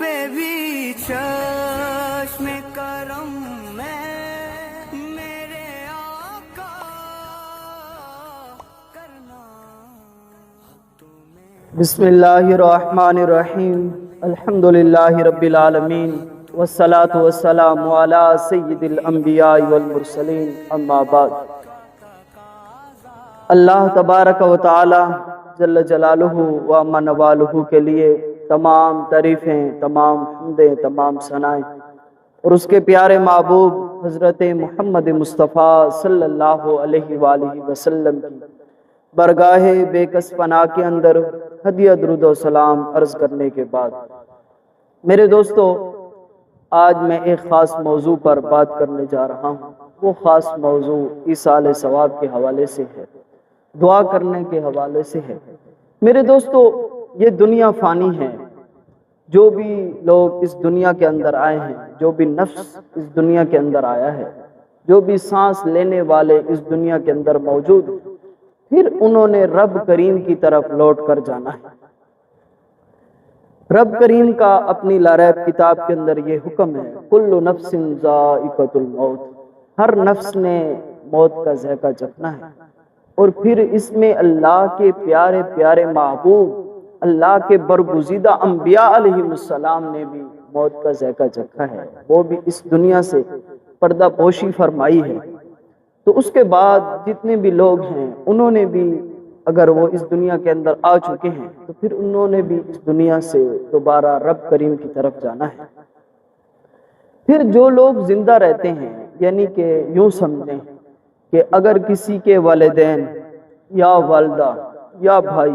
پہ بھی چشم کرم میں میرے آقا کرنا بسم اللہ الرحمن الرحیم۔ الحمد للہ رب العالمین۔ والصلاة والسلام علی سید الانبیاء والمرسلین۔ اما بعد۔ اللہ تبارک و تعالی جل جلالہ و اما نوالہ کے لیے تمام تعریفیں، تمام حمدیں تمام ثنائیں اور اس کے پیارے محبوب حضرت محمد مصطفیٰ صلی اللہ علیہ وآلہ وسلم کی برگاہ بے کس پناہ کے اندر ہدیہ، درود و سلام عرض کرنے کے بعد۔ میرے دوستو، آج میں ایک خاص موضوع پر بات کرنے جا رہا ہوں۔ وہ خاص موضوع عیسال ثواب کے حوالے سے ہے، دعا کرنے کے حوالے سے ہے۔ میرے دوستو، یہ دنیا فانی ہے۔ جو بھی لوگ اس دنیا کے اندر آئے ہیں، جو بھی نفس اس دنیا کے اندر آیا ہے، جو بھی سانس لینے والے اس دنیا کے اندر موجود ہیں، پھر انہوں نے رب کریم کی طرف لوٹ کر جانا ہے۔ رب کریم کا اپنی لارب کتاب کے اندر یہ حکم ہے کل نفس ذائقۃ الموت۔ ہر نفس نے موت کا ذائقہ چکھنا ہے۔ اور پھر اس میں اللہ کے پیارے پیارے محبوب اللہ کے برگزیدہ انبیاء علیہ السلام نے بھی موت کا ذائقہ چکھا ہے۔ وہ بھی اس دنیا سے پردہ پوشی فرمائی ہے۔ تو اس کے بعد جتنے بھی لوگ ہیں، انہوں نے بھی اگر وہ اس دنیا کے اندر آ چکے ہیں، تو پھر انہوں نے بھی اس دنیا سے دوبارہ رب کریم کی طرف جانا ہے۔ پھر جو لوگ زندہ رہتے ہیں یعنی کہ یوں سمجھیں کہ اگر کسی کے والدین یا والدہ یا بھائی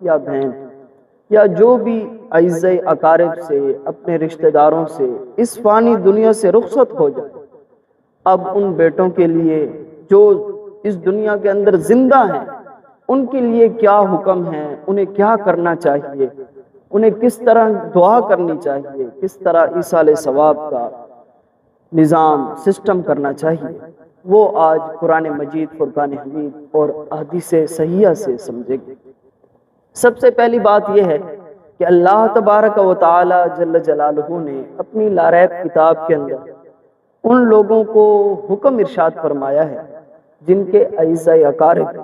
یا بہن یا جو بھی عز اقارب سے، اپنے رشتہ داروں سے اس فانی دنیا سے رخصت ہو جائے۔ اب ان بیٹوں کے لیے جو اس دنیا کے اندر زندہ ہیں، ان کے لیے کیا حکم ہے؟ انہیں کیا کرنا چاہیے؟ انہیں کس طرح دعا کرنی چاہیے؟ کس طرح عیسال ثواب کا نظام، سسٹم کرنا چاہیے؟ وہ آج قرآن مجید، فرقان حمید اور حدیث صحیحہ سے سمجھے گے سب سے پہلی بات یہ ہے کہ اللہ تبارک و تعالی جل جلالہ نے اپنی لارب کتاب کے اندر ان لوگوں کو حکم ارشاد فرمایا ہے، جن کے عیزہ اقارب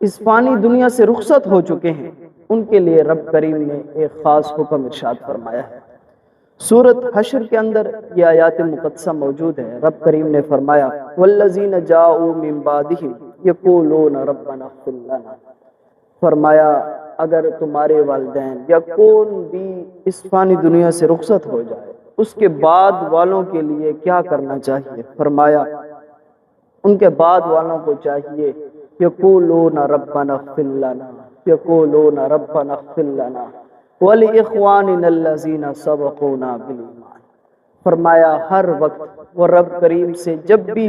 اس فانی دنیا سے رخصت ہو چکے ہیں، ان کے لیے رب کریم نے ایک خاص حکم ارشاد فرمایا ہے۔ سورت حشر کے اندر یہ آیات مقدسہ موجود ہے رب کریم نے فرمایا والذین جاؤوا من بعدہم یقولون ربنا اغفر لنا۔ فرمایا اگر تمہارے والدین یا کون بھی اس فانی دنیا سے رخصت ہو جائے، اس کے بعد والوں کے لیے کیا کرنا چاہیے؟ فرمایا، ان کے بعد والوں کو چاہیے، یقولون ربنا اغفر لنا، یقولون ربنا اغفر لنا، وَلِإِخْوَانِنَا الَّذِينَ سَبَقُونَا بِالْإِيمَانِ فرمایا، ہر وقت وہ رب کریم سے جب بھی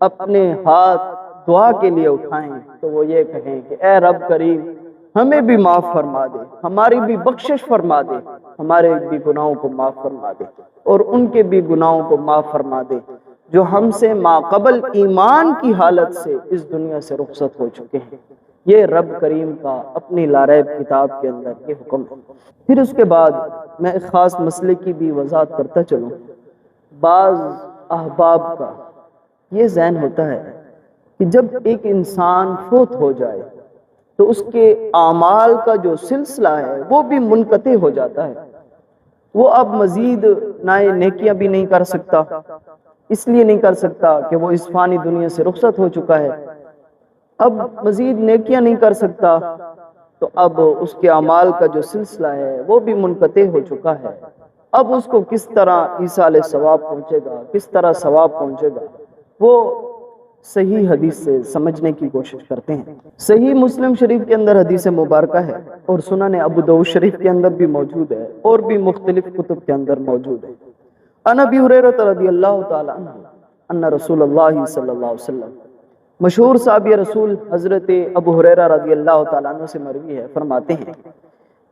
اپنے ہاتھ دعا کے لیے اٹھائیں تو وہ یہ کہیں کہ، اے رب کریم ہمیں بھی معاف فرما دے، ہماری بھی بخشش فرما دے، ہمارے بھی گناہوں کو معاف فرما دے اور ان کے بھی گناہوں کو معاف فرما دے جو ہم سے ماقبل ایمان کی حالت سے اس دنیا سے رخصت ہو چکے ہیں۔ یہ رب کریم کا اپنی لارب کتاب کے اندر یہ حکم پھر اس کے بعد میں ایک خاص مسئلے کی بھی وضاحت کرتا چلوں۔ بعض احباب کا یہ ذہن ہوتا ہے کہ جب ایک انسان فوت ہو جائے تو اس کے اعمال کا جو سلسلہ ہے وہ بھی منقطع ہو جاتا ہے۔ وہ اب مزید نئے نیکیاں بھی نہیں کر سکتا۔ اس لیے نہیں کر سکتا کہ وہ اس فانی دنیا سے رخصت ہو چکا ہے۔ اب مزید نیکیاں نہیں کر سکتا۔ تو اب اس کے اعمال کا جو سلسلہ ہے وہ بھی منقطع ہو چکا ہے۔ اب اس کو کس طرح عیسال ثواب پہنچے گا؟ کس طرح ثواب پہنچے گا؟ وہ صحیح حدیث سے سمجھنے کی کوشش کرتے ہیں۔ صحیح مسلم شریف کے اندر حدیث مبارکہ ہے اور سنن ابو دو شریف کے اندر بھی موجود ہے اور بھی مختلف کتب کے اندر موجود ہے۔ ان ابی حریرہ رضی اللہ تعالی عنہ، ان رسول اللہ صلی اللہ علیہ وسلم، مشہور صحابی رسول حضرت ابو حریرہ رضی اللہ تعالیٰ عنہ سے مروی ہے، فرماتے ہیں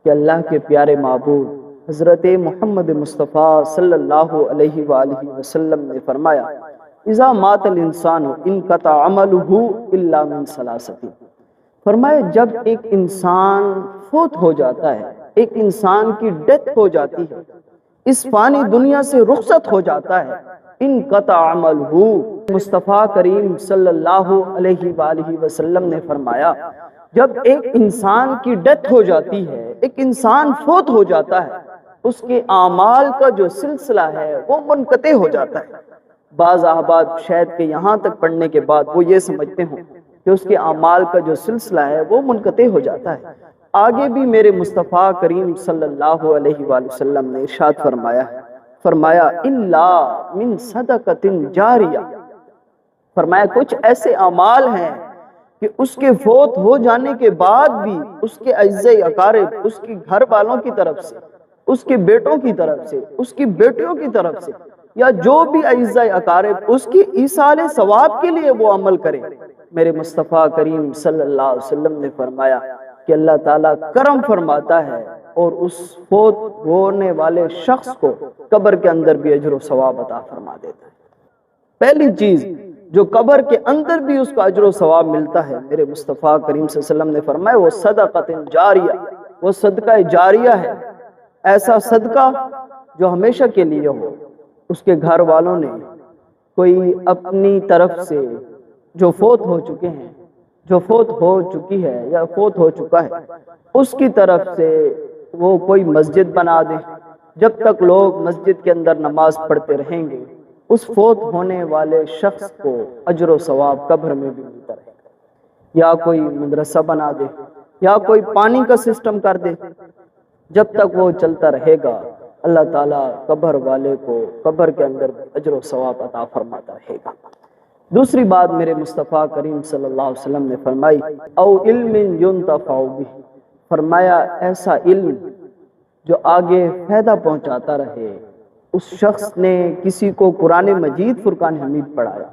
کہ اللہ کے پیارے معبود حضرت محمد مصطفیٰ صلی اللہ علیہ وآلہ وسلم نے فرمایا اذا مات الانسان انقطع عمله الا من ثلاثه فرمایا جب ایک انسان فوت ہو جاتا ہے، ایک انسان کی ڈیتھ ہو جاتی ہے، اس فانی دنیا سے رخصت ہو جاتا ہے ان قطع عمل مصطفیٰ کریم صلی اللہ علیہ وآلہ وسلم نے فرمایا، جب ایک انسان کی ڈیتھ ہو جاتی ہے، ایک انسان فوت ہو جاتا ہے، اس کے اعمال کا جو سلسلہ ہے، وہ منقطع ہو جاتا ہے۔ بعض احباب شاید کہ یہاں تک پڑھنے کے بعد وہ یہ سمجھتے ہوں کہ اس کے اعمال کا جو سلسلہ ہے وہ منقطع ہو جاتا ہے۔ آگے بھی میرے مصطفیٰ کریم صلی اللہ علیہ وآلہ وسلم نے ارشاد فرمایا ہے۔ فرمایا اللہ من صدقت جاریہ فرمایا، کچھ ایسے اعمال ہیں کہ اس کے فوت ہو جانے کے بعد بھی اس کے اجزاء اقارب، اس کی گھر والوں کی طرف سے، اس کے بیٹوں کی طرف سے، اس کی بیٹیوں کی طرف سے یا جو بھی اجزاء اقارب، اس کی ایصال ثواب کے لیے وہ عمل کرے میرے مصطفیٰ کریم صلی اللہ علیہ وسلم نے فرمایا کہ اللہ تعالیٰ کرم فرماتا ہے اور اس فوت ہونے والے شخص کو قبر کے اندر بھی اجر و ثواب عطا فرما دیتا ہے۔ پہلی چیز، جو قبر کے اندر بھی اس کو اجر و ثواب ملتا ہے، میرے مصطفیٰ کریم صلی اللہ علیہ وسلم نے فرمایا، وہ صدقت جاریہ، وہ صدقہ جاریہ ہے۔ ایسا صدقہ جو ہمیشہ کے لیے ہو۔ اس کے گھر والوں نے کوئی اپنی طرف سے جو فوت ہو چکے ہیں، جو فوت ہو چکی ہے یا فوت ہو چکا ہے، اس کی طرف سے وہ کوئی مسجد بنا دے جب تک لوگ مسجد کے اندر نماز پڑھتے رہیں گے، اس فوت ہونے والے شخص کو اجر و ثواب قبر میں بھی ملتا رہے۔ گا یا کوئی مدرسہ بنا دے، یا کوئی پانی کا سسٹم کر دے۔ جب تک وہ چلتا رہے گا اللہ تعالیٰ قبر والے کو قبر کے اندر اجر و ثواب عطا فرماتا رہے گا دوسری بات میرے مصطفیٰ کریم صلی اللہ علیہ وسلم نے فرمائی، او علم ينتفع به۔ فرمایا، ایسا علم جو آگے فائدہ پہنچاتا رہے، اس شخص نے کسی کو قرآن مجید فرقان حمید پڑھایا۔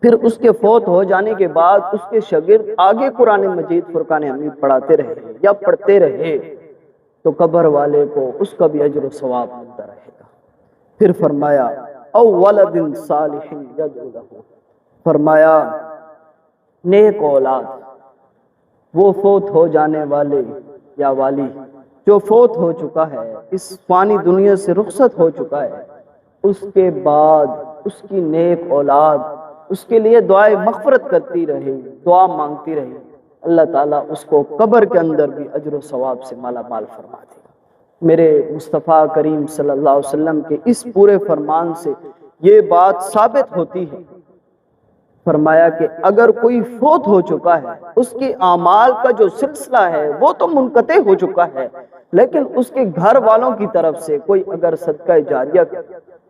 پھر اس کے فوت ہو جانے کے بعد اس کے شاگرد آگے قرآن مجید فرقان حمید پڑھاتے رہے یا پڑھتے رہے۔ تو قبر والے کو اس کا بھی اجر و ثواب ملتا رہے گا۔ پھر فرمایا او ولد صالح یدعو فرمایا، نیک اولاد، وہ فوت ہو جانے والے یا والی، جو فوت ہو چکا ہے، اس فانی دنیا سے رخصت ہو چکا ہے، اس کے بعد اس کی نیک اولاد، اس کے لیے دعائے مغفرت کرتی رہے، دعا مانگتی رہے۔ اللہ تعالیٰ اس کو قبر کے اندر بھی اجر و ثواب سے مالا مال فرما دے میرے مصطفیٰ کریم صلی اللہ علیہ وسلم کے اس پورے فرمان سے یہ بات ثابت ہوتی ہے۔ فرمایا کہ اگر کوئی فوت ہو چکا ہے، اس کے اعمال کا جو سلسلہ ہے، وہ تو منقطع ہو چکا ہے۔ لیکن اس کے گھر والوں کی طرف سے کوئی اگر صدقہ جاریہ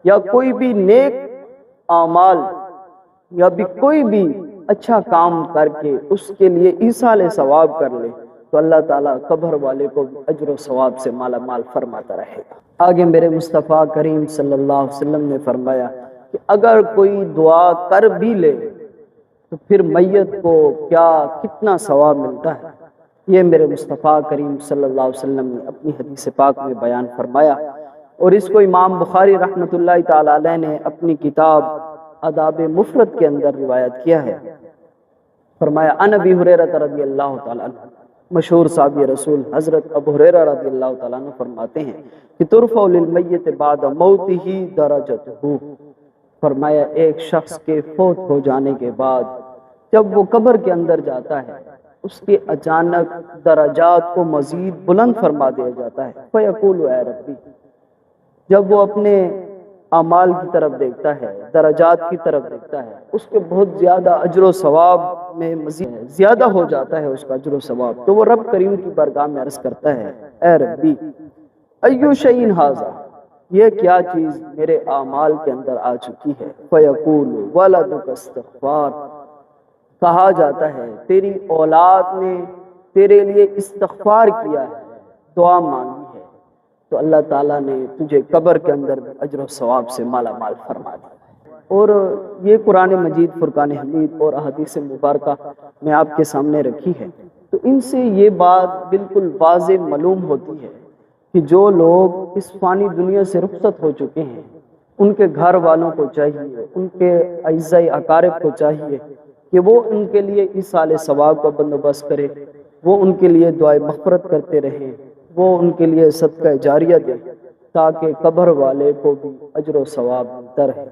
یا کوئی بھی نیک اعمال یا بھی کوئی بھی اچھا کام کر کے اس کے لیے ایسال ثواب کر لے، تو اللہ تعالیٰ قبر والے کو اجر و ثواب سے مالا مال فرماتا رہے گا۔ آگے میرے مصطفیٰ کریم صلی اللہ علیہ وسلم نے فرمایا کہ اگر کوئی دعا کر بھی لے، تو پھر میت کو کیا کتنا ثواب ملتا ہے؟ یہ میرے مصطفیٰ کریم صلی اللہ علیہ وسلم نے اپنی حدیث پاک میں بیان فرمایا۔ اور اس کو امام بخاری رحمۃ اللہ تعالی علیہ نے اپنی کتاب اداب مفرد کے اندر روایت کیا ہے۔ فرمایا ان ابی حریرہ رضی اللہ تعالی عنہ. مشہور صحابی رسول حضرت ابو حریرہ رضی اللہ تعالیٰ عنہ فرماتے ہیں کہ ترفع للمیت بعد موت موتہ درجتہ فرمایا، ایک شخص کے فوت ہو جانے کے بعد جب وہ قبر کے اندر جاتا ہے، اس کے اچانک درجات کو مزید بلند فرما دیا جاتا ہے۔ فیقول، اے ربی، جب وہ اپنے اعمال کی طرف دیکھتا ہے، درجات کی طرف دیکھتا ہے، اس کے بہت زیادہ اجر و ثواب میں مزید زیادہ ہو جاتا ہے اس کا اجر و ثواب، تو وہ رب کریم کی برگاہ میں عرض کرتا ہے، اے ربی، ایو شعین حاضر یہ کیا چیز میرے اعمال کے اندر آ چکی ہے؟ فیقول، ولدک استغفار، کہا جاتا ہے، تیری اولاد نے تیرے لیے استغفار کیا ہے، دعا مانگی ہے، تو اللہ تعالیٰ نے تجھے قبر کے اندر اجر و ثواب سے مالا مال فرما دیا۔ اور یہ قرآن مجید، فرقان حمید اور احادیث مبارکہ میں آپ کے سامنے رکھی ہے۔ تو ان سے یہ بات بالکل واضح معلوم ہوتی ہے کہ جو لوگ اس فانی دنیا سے رخصت ہو چکے ہیں، ان کے گھر والوں کو چاہیے، ان کے اعزاء اقارب کو چاہیے کہ وہ ان کے لیے اس سال ثواب کا بندوبست کرے۔ وہ ان کے لیے دعائیں مغفرت کرتے رہیں وہ ان کے لیے صدقہ جاریہ دے تاکہ قبر والے کو بھی اجر و ثواب ملتا رہے۔